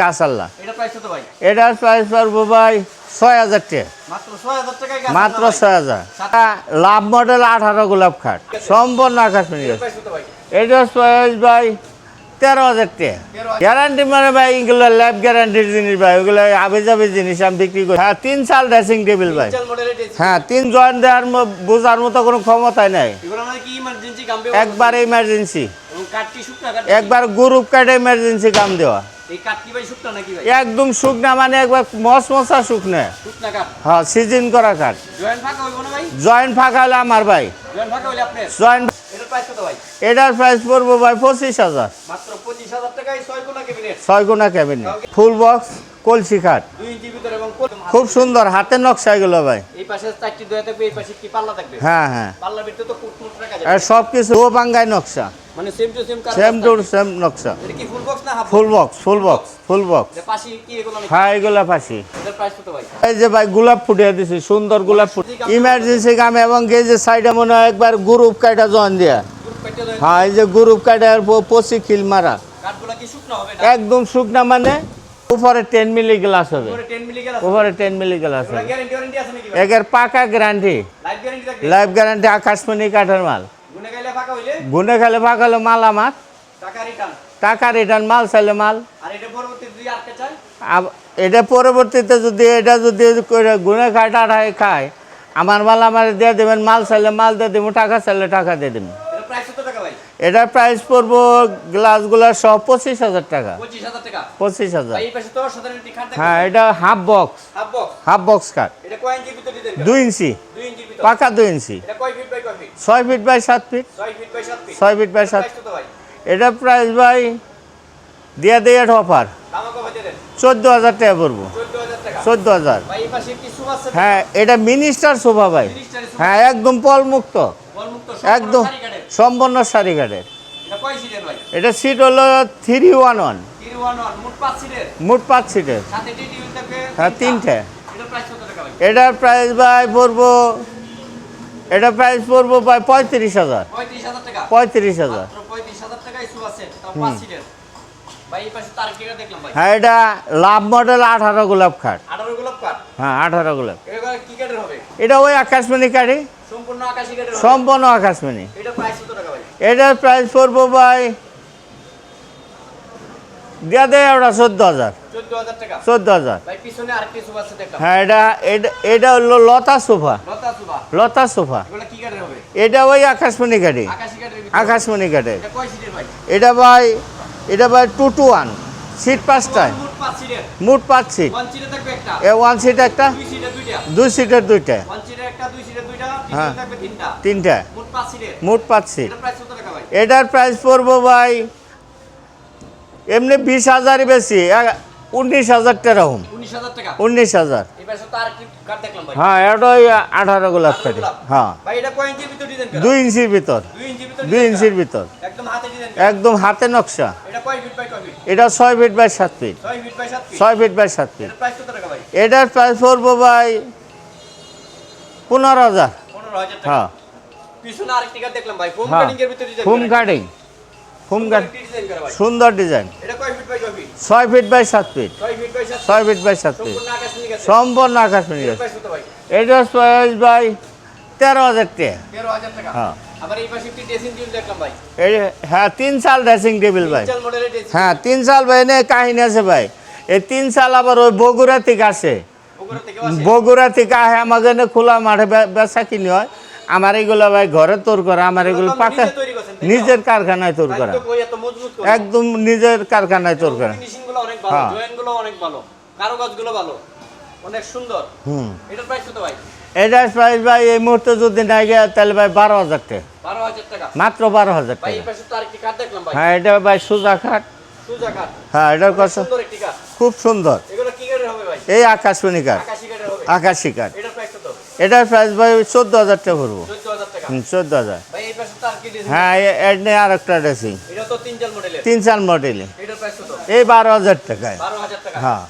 গাছ আল্লাহ। এটা প্রাইস এটার প্রাইস পারব ভাই ছয় হাজার টাকা। মাত্র 6000 টাকায় গাছ মাত্র আনলাম ভাই। ছয় হাজার। লাভ মডেল আঠারো গোলাপ খাট। সম্পূর্ণ আকাশমণি এটার প্রাইস ভাই তেরো হাজার টাকা। গ্যারান্টি মানে ভাই এগুলো ল্যাব গ্যারান্টির জিনিস ভাই। ওগুলো আবে যাবে জিনিস আমি বিক্রি করি। হ্যাঁ তিন সাল ড্রেসিং টেবিল ভাই। হ্যাঁ তিন জয়েন্ট দেওয়ার বোঝার মতো কোনো ক্ষমতাই নাই। মানে একবার ইমার্জেন্সি একবার গ্রুপ কার্ড ইমার্জেন্সি কাম দেওয়া। একদম শুকনা মানে একবার মশ মশা শুকনা। হ্যাঁ সিজন করা কাঠ। জয়েন্ট ফাঁকা হলে আমার ভাই। জয়েন্ট এটার প্রাইস পড়ব ভাই পঁচিশ হাজার। মাত্র 25000 টাকায় 6 কোনা ছয় গুণা ক্যাবিনেট ফুল বক্স কলসি খাট 2 ইঞ্চি ভিতর এবং কলম হাতে। খুব সুন্দর হাতের নকশা এগুলো ভাই। হ্যাঁ হ্যাঁ। সব কিছু ও বাঙ্গাই নকশা। মানে সেম টু সেম নকশা। Full box full box full box হ্যাঁ এগুলা ফাঁসি এই যে ভাই গোলাপ ফুটিয়ে দিছি সুন্দর গোলাপ ফুট ইমার্জেন্সি কামে এবং সাইডে মনে হয় একবার গ্রুপ কাটা জন দিয়া। হ্যাঁ এই যে গ্রুপ কাটার পচি খিল মারা। একদম শুকনা মানে উপরে টেন মিলি গ্লাস হবে। উপরে 10 মিলি গেল উপরে টেন মিলি গ্লাস হবে। একের পাকা গ্যারান্টি লাইফ গ্যারান্টি আকাশমণি কাঠের মাল। গুনে খেলে পাকালো মাল আমার। টাকা রিটার্ন মাল চাইলে মাল। আর এটা পরবর্তীতে যদি এটা যদি গুনে খায় টাটায় খায় আমার মাল আমার দিয়ে দেবেন মাল চাইলে মাল দিয়ে দেবো টাকা চাইলে টাকা দিয়ে দেবেন এটার প্রাইস পড়ব গ্লাসগুলো সব পঁচিশ হাজার টাকা। পঁচিশ হাজার হ্যাঁ এটা হাফ বক্স হাফ বক্স কাঠ দুই ইঞ্চি। 2 ইঞ্চি ভিতর। পাকা দুই ইঞ্চি। ফিট ফিট ছয় ফিট বাই সাত ফিট 6 ফিট বাই 7 ফিট ছয় ফিট বাই সাত ভাই? এটা প্রাইস ভাই দিয়ে দিয়ে অফার ভাই দেন। চোদ্দ হাজার টাকা পড়ব। 14000 চোদ্দ হাজার। হ্যাঁ এটা মিনিস্টার শোভা ভাই। হ্যাঁ একদম পলমুক্ত। মুক্ত একদম সম্পন্ন কাটে সম্পূর্ণ সারি কাঠের। এটা সিট হলো থ্রি ওয়ান ওয়ান 311 মোট 5 সিটের পাঁচ সিটের হ্যাঁ তিনটে। এটার প্রাইস ভাই? পড়ব এটা প্রাইস পড়ব ভাই পঁয়ত্রিশ হাজার। পঁয়ত্রিশ হাজার মাত্র 35000 টাকায় সুবাস সেট তাও 5 সিটের ভাই এই পাশে তার টিকা দেখলাম ভাই। হ্যাঁ এটা লাভ মডেল আঠারো গোলাপ খাট 18 গোলাপ কাঠ? হ্যাঁ আঠারো গোলাপ। এটা ওই আকাশমণি কাঠি সম্পূর্ণ আকাশমণি। প্রাইস ভাই? এটার প্রাইস পড়ব ভাই দিয়া দেয় ওটা চোদ্দ হাজার। 14000 চোদ্দ হাজার। হ্যাঁ এটা এটা এটা হলো লতা সোফা লতা সোফা এটা ওই আকাশমণি আকাশী আকাশমণি কাঠের এটা ভাই? এটা ভাই টু টু ওয়ান সিট পাঁচটায়। মোট 5 সিটের। পাঁচ সিট ওয়ান সিটে থাকবে একটা। এ ওয়ান সিট একটা? দুই সিটের দুইটা। হ্যাঁ। তিনটে। মোট 5 সিটের। মোট পাঁচ সিট এটার প্রাইস ভাই? পড়ব ভাই এমনি বিশ হাজারই বেশি। উনিশ হাজার টেরাহুম 19000 টাকা? উনিশ হাজার। হ্যাঁ এটা ওই আঠারো গোলাপ কাঠি হ্যাঁ। দুই ইঞ্চির ভিতর। 2 ইঞ্চির ভিতর দুই ইঞ্চির ভিতর। একদম হাতে নকশা। এটা ছয় ফিট বাই সাত ফিট 6 ফিট বাই 7 ফিট ছয় ফিট বাই সাত ফিট এটার প্রাইস পড়ব ভাই পনেরো হাজার। 15000 হ্যাঁ। ফোম হ্যাঁ। কাটিং ভাই। সুন্দর ডিজাইন এটা বাই ছয় ফিট বাই সাত ফিট 6 ফিট বাই 7 ছয় ফিট বাই সাত ফিট সম্পূর্ণ আকাশমণি গাছ। কত প্রাইস ভাই তেরো হাজার টাকা। হ্যাঁ। হ্যাঁ তিন সাল ড্রেসিং টেবিল ভাই। হ্যাঁ তিন সাল ভাই এনে কাহিনী আছে ভাই। এই তিন সাল আবার ওই বগুড়া থেকে আসে। বগুড়া থেকে আহে আমাকে খোলা মাঠে বেচা কিনি হয়। আমার এগুলো ভাই ঘরে তোর করে আমার এগুলো পাকা নিজের কারখানায় তোর করা। একদম নিজের কারখানায় তোর করা। হ্যাঁ। ভালো অনেক সুন্দর। হুম। এটার প্রাইস কত ভাই? এটার প্রাইস ভাই এই মুহূর্তে যদি তাহলে ভাই বারো হাজার টাকা। মাত্র বারো হাজার টাকা। হ্যাঁ এটা ভাই সোজা খাট হ্যাঁ এটার কথা খুব সুন্দর। এই আকাশমণি কাঠ আকাশি কাঠ এটার প্রাইস ভাই চোদ্দ হাজার টাকা ভরবো চোদ্দ হাজার। হ্যাঁ এর নিয়ে আর একটা ড্রেসিং তিন চাল মডেলের মডেলে এই বারো হাজার টাকায়। হ্যাঁ।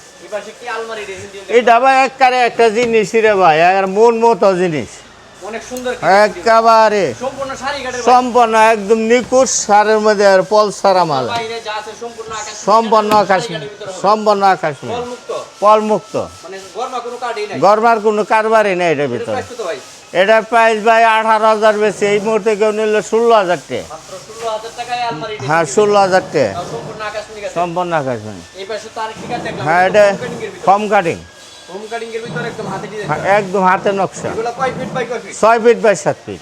এটা ভাই একবারে একটা জিনিস রে ভাই আর মন মতো জিনিস। একেবারে। সম্পূর্ণ সম্পন্ন একদম নিখুঁত সারের মধ্যে আর পল সারা মাল সম্পন্ন আকাশ। সম্পন্ন আকাশ পল মুক্ত মানে নাই। গরমার কোনো কারবারই নেই এটার ভিতরে। এটার প্রাইস ভাই আঠারো হাজার বেশি। এই মুহূর্তে কেউ নিল ষোলো হাজার টাকা হ্যাঁ ষোলো হাজার টাকা সম্পূর্ণ আকাশ নিয়ে গেছে। সম্পন্ন আকাশ এই পাশে তো আরেকটি কাট দেখলাম। হ্যাঁ এটা কম কাটিং হোম কাটিং একদম হাতে হ্যাঁ, নকশা। ছয় ফিট বাই সাত ফিট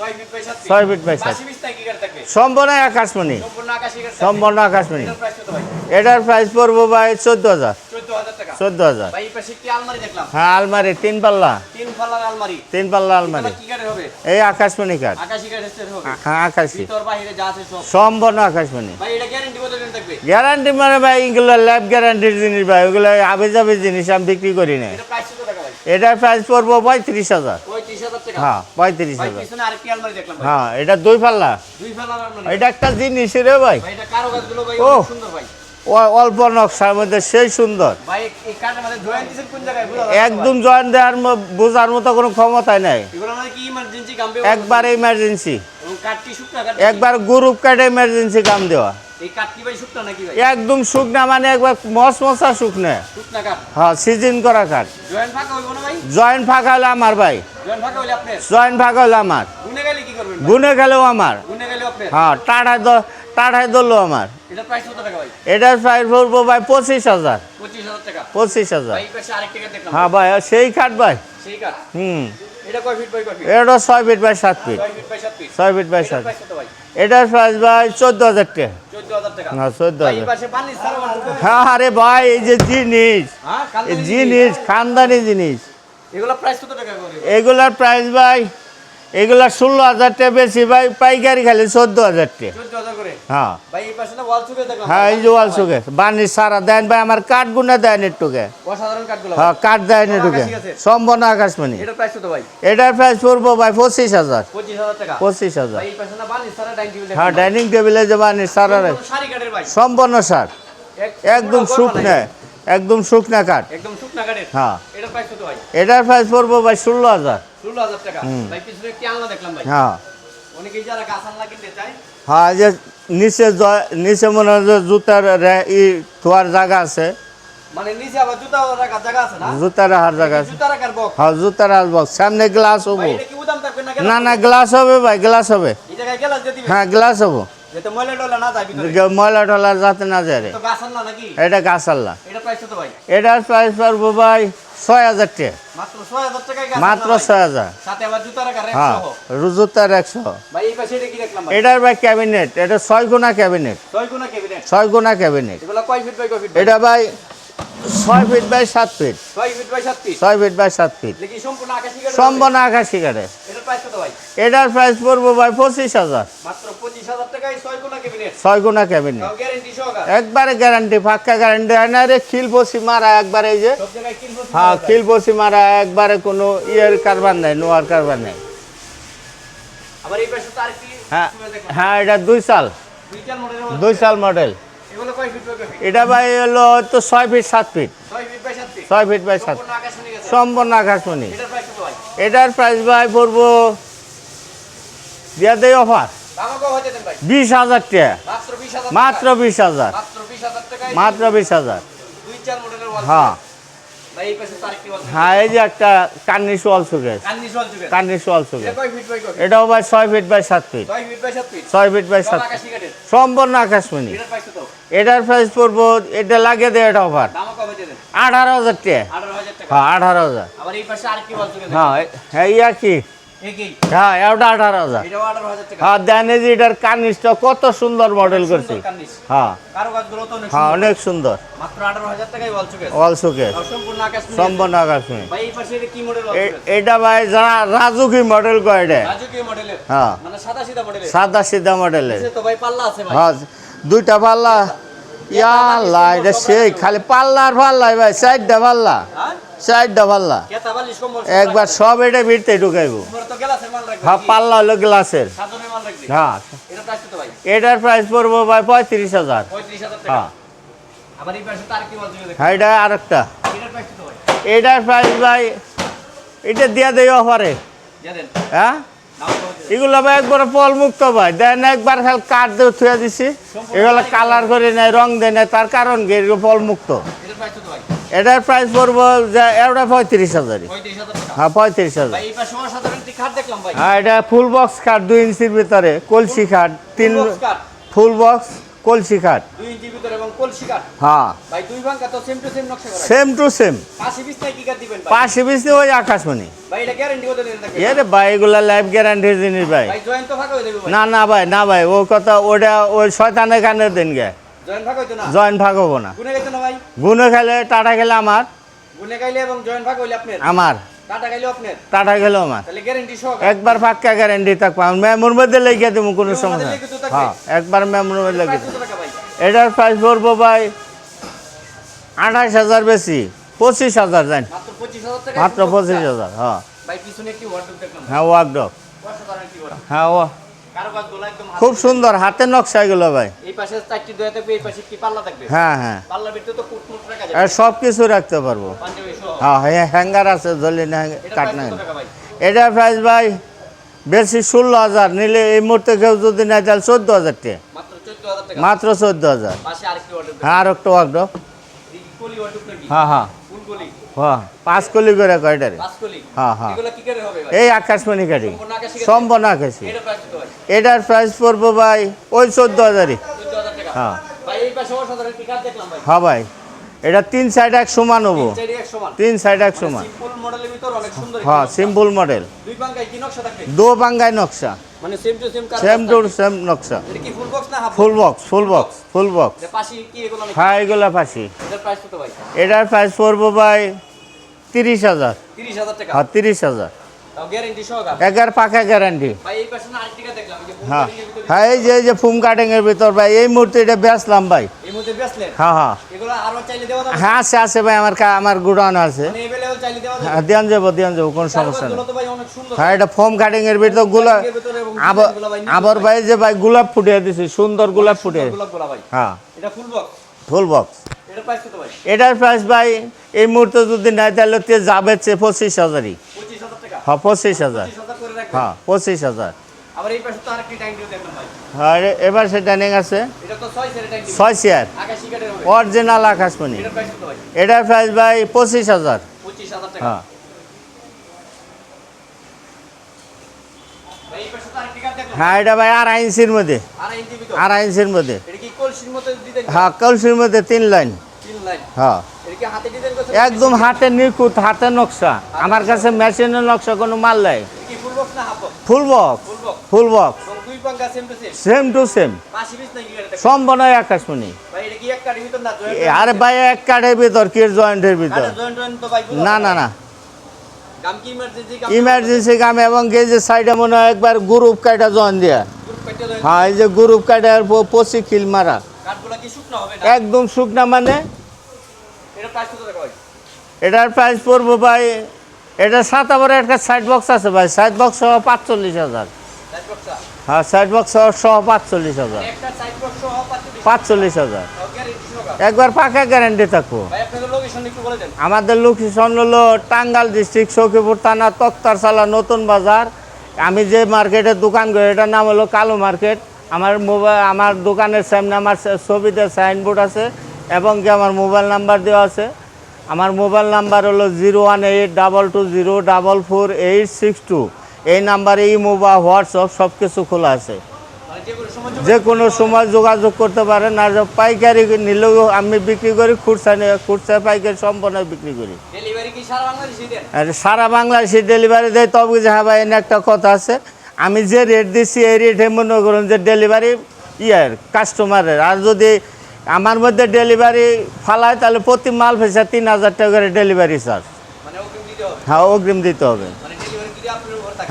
ছয় ফিট বাই সাত সম্পূর্ণ আকাশমণি। সম্পূর্ণ আকাশমণি। এটার প্রাইস পড়ব ভাই চোদ্দ হাজার। 14000 টাকা চোদ্দ হাজার। হ্যাঁ আলমারি তিন পাল্লা। তিন পাল্লা আলমারি। এই আকাশমণি কাঠ। হবে। হ্যাঁ আকাশি। সম্পূর্ণ আকাশমণি। গ্যারান্টি মানে ভাই এগুলো ল্যাব গ্যারান্টির জিনিস ভাই। ওগুলো আবে যাবে জিনিস আমি বিক্রি করি না এটার প্রাইস পড়ব পঁয়ত্রিশ হাজার। 35000 হ্যাঁ পঁয়ত্রিশ হাজার। হ্যাঁ এটা দুই পাল্লা। এটা একটা জিনিস রে ভাই। ও। অল্প নকশার মধ্যে সেই সুন্দর। একদম জয়েন দেওয়ার বোঝার মতো কোনো ক্ষমতাই নাই। একবার ইমার্জেন্সি একবার গ্রুপ কাটে ইমার্জেন্সি কাম দেওয়া। একদম শুকনা মানে একবার মস মশা শুকনা। হ্যাঁ সিজন করা কাঠ। জয়েন্ট ফাঁকা হলে আমার ভাই। জয়েন্ট ফাঁকা হলে আমার। গুনে গেলেও আমার। হ্যাঁ টাটায় টাটায় ধরলো আমার। এটার প্রাইস পড়ব ভাই? পঁচিশ হাজার। পঁচিশ হাজার হ্যাঁ ভাই সেই কাঠ ভাই। হুম। এটা ছয় ফিট বাই সাত ফিট ছয় ফিট বাই সাত এটার প্রাইস ভাই? চোদ্দ হাজার টাকা। না চোদ্দ হাজার। পাশে হ্যাঁ আরে ভাই এই যে জিনিস। হ্যাঁ জিনিস খানদানি জিনিস। এগুলার প্রাইস ভাই এগুলা ষোলো হাজার টাকা বেশি ভাই পাইকারি খালি চোদ্দ হাজার হ্যাঁ। হ্যাঁ এই যে ওয়াল বানির সারা দেন ভাই আমার কাঠ গুনা দেন একটুকে। হ্যাঁ কাঠ দেন একটুকে। সম্পন্ন আকাশমণি এটার প্রাইস পড়ব ভাই পঁচিশ হাজার। পঁচিশ হাজার হ্যাঁ ডাইনিং টেবিলে যে বানির সারা সম্পন্ন সার একদম শুকনা। নাই। একদম শুকনা কাঠ। একদম শুকনা কাঠের? হ্যাঁ। এটার প্রাইস কত ভাই? এটার প্রাইস পড়ব ভাই ষোলো হাজার। ষোলো হাজার টাকা। ভাই পিছনে একটি আলনা দেখলাম ভাই। হ্যাঁ। অনেকেই যারা গাছ আলনা কিনতে চায় হ্যাঁ যে নিচে নিচে মনে হয় জুতার রে- ই থোয়ার জায়গা আছে। মানে নিচে আবার জুতা রাখার জায়গা আছে না? জুতা রাখার জায়গা আছে। জুতা রাখার বক্স হ্যাঁ জুতা রাখব সামনে গ্লাস হব। কি না না গ্লাস হবে ভাই গ্লাস হবে। এই জায়গায় গেলাস দিয়ে দিবে হ্যাঁ গ্লাস হব। যাতে ময়লা টলা যাতে না যায় এটা গাছ আল্লাহ প্রাইস কত ভাই? এটার প্রাইস পারব ভাই ছয় হাজার টাকা মাত্র ছয় হাজার হ্যাঁ জুতার একশো। ভাই এটার ক্যাবিনেট। এটা ছয় গুণা ক্যাবিনেট। ছয় ক্যাবিনেট। গুণা ক্যাবিনেট। এটা ভাই ছয় ফিট বাই সাত ফিট ছয় ফিট বাই সাত ফিট সম্পূর্ণ আকাশি কাঠ এটার প্রাইস পড়ব ভাই পঁচিশ হাজার। ছয় গুণা ক্যাবিনেট একবারে গ্যারান্টি পাক্কা গ্যারান্টি হয় না রে খিল বসি মারা একবারে এই যে। হ্যাঁ খিল বসি মারা একবারে কোনো ইয়ের কারবার নাই নোয়ার কারবার নাই। হ্যাঁ হ্যাঁ এটা দুই সাল। দুই সাল মডেল এটা ভাই হলো তো ছয় ফিট সাত ফিট ছয় ফিট বাই সাত সম্পূর্ণ আকাশমণি এটার প্রাইস ভাই? পড়ব দিয়া দেয় অফার বিশ হাজার টাকা। মাত্র বিশ হাজার মাত্র বিশ হাজার। হ্যাঁ। হ্যাঁ এই যে একটা কান্নি সোয়াল সুগেস কান্নি সোয়াল এটাও ভাই ছয় ফিট বাই সাত ফিট ছয় ফিট বাই সাত সম্পূর্ণ আকাশমণি। এটার প্রাইস পড়ব এটা লাগে দেয় এটা অফার আঠারো হাজার টাকা। হ্যাঁ আঠারো হাজার। হ্যাঁ হ্যাঁ ইয়া কি হ্যাঁ এটা আঠারো হাজার। হ্যাঁ দেন এই যে এটার কার্নিশটা কত সুন্দর মডেল করছি। হ্যাঁ। হ্যাঁ। অনেক সুন্দর। সম্পূর্ণ এটা কি মডেল ভাই যারা রাজুকি মডেল কয় এটা। হ্যাঁ। মানে সাদা সিধা মডেলের ভাই হ্যাঁ দুইটা পাল্লা। এটা সেই খালি পাল্লার পাল্লাই ভাই চারটা পাল্লা। চারটা পাল্লা। একবার সব এটা ভিড়তে ঢুকাইবো তোমার তো গ্লাসের মাল রাখবে হ্যাঁ পাল্লা হলো গ্লাসের। হ্যাঁ। এটার প্রাইস পড়ব ভাই পঁয়ত্রিশ হাজার। হ্যাঁ। হ্যাঁ এটা কত ভাই? এটার প্রাইস ভাই এটা দিয়া দেয় অফারে হ্যাঁ? এগুলো ভাই একবার ফল মুক্ত ভাই। দেন একবার খাল কাঠ দিয়ে থুয়ে দিছি। এগুলো কালার করে নেয় রং দেয় না তার কারণ কি? এগুলো ফল মুক্ত এটার প্রাইস পড়ব যে এটা পঁয়ত্রিশ হাজারই। হ্যাঁ পঁয়ত্রিশ হাজার। হ্যাঁ এটা ফুল বক্স খাট দুই ইঞ্চির ভিতরে কলসি খাট তিন ফুল বক্স কলসি খাট। হ্যাঁ। সেম টু সেম পাশে পিছনে ওই আকাশমণি। ভাই এটা গ্যারান্টি কত দিন থাকবে এ রে ভাই এগুলা লাইফ গ্যারান্টির জিনিস ভাই। না না ভাই না ভাই ও কথা ওটা ওই শয়তানের কানে দিন গে। জয়েন্ট ভাগ হব না। গুনে খেলে টাটা খেলে আমার। গুনে গাইলে এবং জয়েন্ট ফাঁকা হইলে আপনার? আমার। টাটা খেলো আমার। তাহলে গ্যারান্টি সহ একবার ফাঁকা গ্যারান্টি থাকব। মেমোর মধ্যে লেগে দেবো কোনো সমস্যা। হ্যাঁ একবার মেমোর মধ্যে লেগে দেবো। এটার প্রাইস পড়ব ভাই আঠাশ হাজার বেশি। পঁচিশ হাজার জান মাত্র পঁচিশ হাজার হ্যাঁ। হ্যাঁ ওয়াকডক অসাধারণ হ্যাঁ ও খুব সুন্দর হাতের নকশা এগুলো ভাই। এই পাশে চারটি দয়া থাকবে এই পাশে একটি পাল্লা থাকবে? হ্যাঁ হ্যাঁ। পাল্লার ভিতরে তো কুট রাখা আর যাবে। সব কিছু রাখতে পারব। হ্যাঁ হ্যাঁ হ্যাঙ্গার আছে না এটা কাট না ভাই? প্রাইস ভাই বেশি ষোলো হাজার নিলে এই মুহূর্তে কেউ যদি নেয় তাহলে চোদ্দ হাজার টাকা। মাত্র চোদ্দ হাজার। হ্যাঁ আর একটা হ্যাঁ হ্যাঁ। হ্যাঁ পাঁচ কলি করে কয়টারে? হ্যাঁ, হ্যাঁ। এই আকাশমণি কাটি? সম্পন্ন আকাশি এটার প্রাইস পড়ব ভাই ওই চোদ্দ হাজারই। হ্যাঁ। হ্যাঁ ভাই এটা তিন সাইড এক সমান হব। তিন সাইড এক সমান। একটি হ্যাঁ। সিম্পল মডেল দো বাঙ্গাই নকশা। মানে সেম টু সেম নকশা। Full box full box full box হ্যাঁ এগুলা পাশি। এটার প্রাইস পড়ব ভাই তিরিশ হাজার। হ্যাঁ তিরিশ হাজার। এগার পাকা গ্যারান্টি হ্যাঁ। হ্যাঁ এই যে এই যে ফুম কাটিং এর ভিতর ভাই এই মুহূর্তে এটা বেচলাম ভাই। হ্যাঁ হ্যাঁ। হ্যাঁ আছে আছে ভাই আমার আমার গুডাউন আছে। মানে হ্যাঁ যাব যাব কোনো সমস্যা নেই। হ্যাঁ এটা ফোম কাটিং এর ভিতর গোলাপ আবার ভাই আবার ভাই যে ভাই গোলাপ ফুটিয়ে দিছি সুন্দর গোলাপ ফুটিয়ে। হ্যাঁ। ফুল বক্স এটা প্রাইস ভাই? এটার প্রাইস ভাই এই মুহূর্তে যদি নাই তাহলে তে যাবে পঁচিশ হাজারই। হ্যাঁ পঁচিশ হাজার। হ্যাঁ পঁচিশ হাজার। আর এবার সে ডাইনিং আছে। এটা ছয় চেয়ার অরিজিনাল আকাশমণি। এটার প্রাইস ভাই? পঁচিশ হাজার। হ্যাঁ। হ্যাঁ এটা ভাই আড়াই ইঞ্চির মধ্যে। আড়াই ইঞ্চির মধ্যে। এটা হ্যাঁ কলসির মধ্যে তিন লাইন। হ্যাঁ। একদম হাতে নিখুঁত হাতে নকশা। আমার কাছে মেশিনের নকশা কোনো মাল নাই। Full box full same to same same to same পাশি পিস নাকি এটা সম্পন্নয় আকাশমণি ভাই এটা কি এক কাঠের ভিতর আরে ভাই এক কাঠের ভিতর কি জয়েন্টের ভিতর? না না না। ইমার্জেন্সি কাম এবং যে সাইডে মনে হয় একবার গ্রুপ কাটা জয়েন দেয়া। হ্যাঁ এই যে গ্রুপ কাটার পশি খিল মারা। একদম শুকনা মানে এটা প্রাইস কত টাকা ভাই এটার প্রাইস পড়ব ভাই এটা সাত আবার একটা সাইড বক্স আছে ভাই সাইড বক্স সহ পাঁচচল্লিশ হাজার। হ্যাঁ সাইড বক্স সহ পাঁচচল্লিশ হাজার। একটা সাইড বক্স সহ 45 পাঁচচল্লিশ হাজার। একবার পাকা গ্যারান্টি থাকব। আমাদের লোকেশন হলো টাঙ্গাল ডিস্ট্রিক্ট সখীপুর থানা তক্তারসালা নতুন বাজার। আমি যে মার্কেটের দোকান করি এটার নাম হলো কালো মার্কেট আমার মোবাইল আমার দোকানের সামনে আমার ছবিতে সাইনবোর্ড আছে। এবং কি আমার মোবাইল নাম্বার দেওয়া আছে? আমার মোবাইল নাম্বার হলো zero one eight double two zero double four eight six two. এই নাম্বারে ইমো বা হোয়াটসঅ্যাপ সব কিছু খোলা আছে। যে কোনো সময় যোগাযোগ করতে পারেন আর পাইকারি নিলেও আমি বিক্রি করি খুচরা নিয়ে খুচরা পাইকারি সম্পূর্ণ বিক্রি করি। আর সারা বাংলাদেশে ডেলিভারি দেয় তবে যে হ্যাঁ ভাই এনে একটা কথা আছে। আমি যে রেট দিচ্ছি এই রেটে মনে করুন যে ডেলিভারি ইয়ার কাস্টমারের আর যদি আমার মধ্যে ডেলিভারি ফালায় তাহলে প্রতি মাল ফেসা তিন হাজার টাকা করে ডেলিভারি চার্জ মানে হবে? হ্যাঁ অগ্রিম দিতে হবে। মানে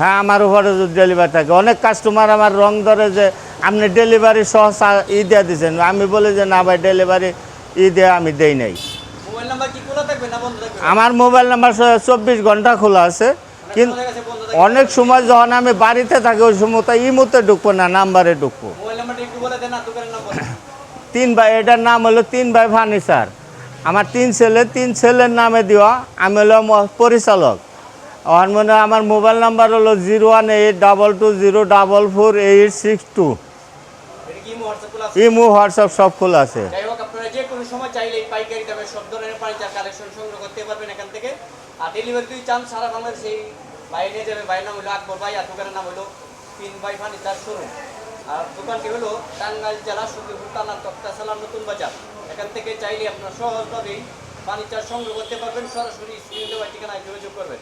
হ্যাঁ আমার উপরে যদি ডেলিভারি থাকে। অনেক কাস্টমার আমার রং ধরে যে আপনি ডেলিভারি সহ ই দিয়ে দিচ্ছেন আমি বলি যে না ভাই ডেলিভারি ই দিয়ে আমি দেই নাই। আমার মোবাইল নাম্বার চব্বিশ ঘণ্টা খোলা আছে। কিন্তু বন্ধ থাকবে। অনেক সময় যখন আমি বাড়িতে থাকি ওই সময় তো ইমুতে ঢুকবো না নাম্বারে ঢুকবো মোবাইল নাম্বারটা একটু বলে দেন না দোকানের নাম্বার তিন ভাই, এটার নাম হলো তিন ভাই ফার্নিচার আমার তিন ছেলে, তিন ছেলের নামে দেওয়া আমি হলো পরিচালক। আমার মনে আমার মোবাইল নাম্বার হলো zero one eight double two zero double four eight six two. Imo, WhatsApp সব খোলা আছে। যাবে নাম হলো আকবর ভাই, আর দোকানের নাম হলো তিন শোরুম আর দোকানটি হলো টাঙ্গাইল জেলা সখীপুর থানা তক্তাশালা নতুন বাজার। এখান থেকে চাইলে আপনারা সহজভাবেই ফার্নিচার সংগ্রহ করতে পারবেন। সরাসরি স্ক্রিন দেওয়ার ঠিকানায় যোগাযোগ করবেন।